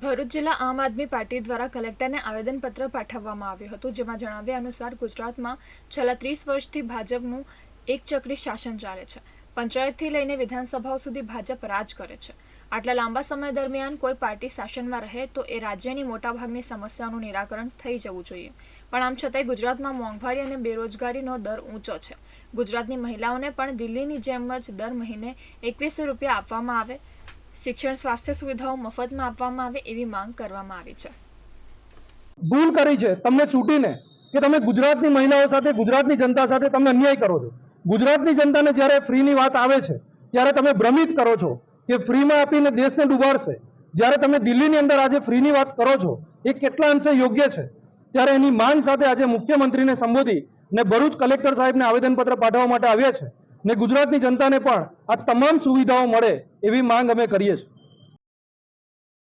ભરૂચ જિલ્લા આમ આદમી પાર્ટી દ્વારા કલેક્ટરને આવેદનપત્ર પાઠવવામાં આવ્યું હતું, જેમાં જણાવ્યા અનુસાર ગુજરાતમાં છેલ્લા ત્રીસ વર્ષથી ભાજપનું એક ચક્રી શાસન ચાલે છે. પંચાયતથી લઈને વિધાનસભાઓ સુધી ભાજપ રાજ કરે છે. આટલા લાંબા સમય દરમિયાન કોઈ પાર્ટી શાસનમાં રહે તો એ રાજ્યની મોટાભાગની સમસ્યાઓનું નિરાકરણ થઈ જવું જોઈએ. પણ આમ છતાંય ગુજરાતમાં મોંઘવારી અને બેરોજગારીનો દર ઊંચો છે. ગુજરાતની મહિલાઓને પણ દિલ્હીની જેમ જ દર મહિને એકવીસો રૂપિયા આપવામાં આવે શિક્ષણ, સ્વાસ્થ્ય સુવિધાઓ મફતમાં આપવામાં આવે એવી માંગ કરવામાં આવી છે. ભૂલ કરી છે. તમને છૂટીને કે તમે ગુજરાતની મહિલાઓ સાથે, ગુજરાતની જનતા સાથે તમે અન્યાય કરો છો. ગુજરાતની જનતાને જ્યારે ફ્રીની વાત આવે છે, ત્યારે તમે ભ્રમિત કરો છો કે ફ્રીમાં આપીને દેશને ડૂબાડશે. જ્યારે તમે દિલ્હીની અંદર આજે ફ્રીની વાત કરો છો, એ કેટલા અંશે યોગ્ય છે? ત્યારે એની માંગ સાથે આજે મુખ્યમંત્રીને સંબોધી ને ભરૂચ કલેક્ટર સાહેબને આવેદનપત્ર પાઠવવા માટે આવ્યા છે. ને ગુજરાતની જનતાને પણ આ તમામ સુવિધાઓ મળે એવી માંગ અમે કરીએ છીએ.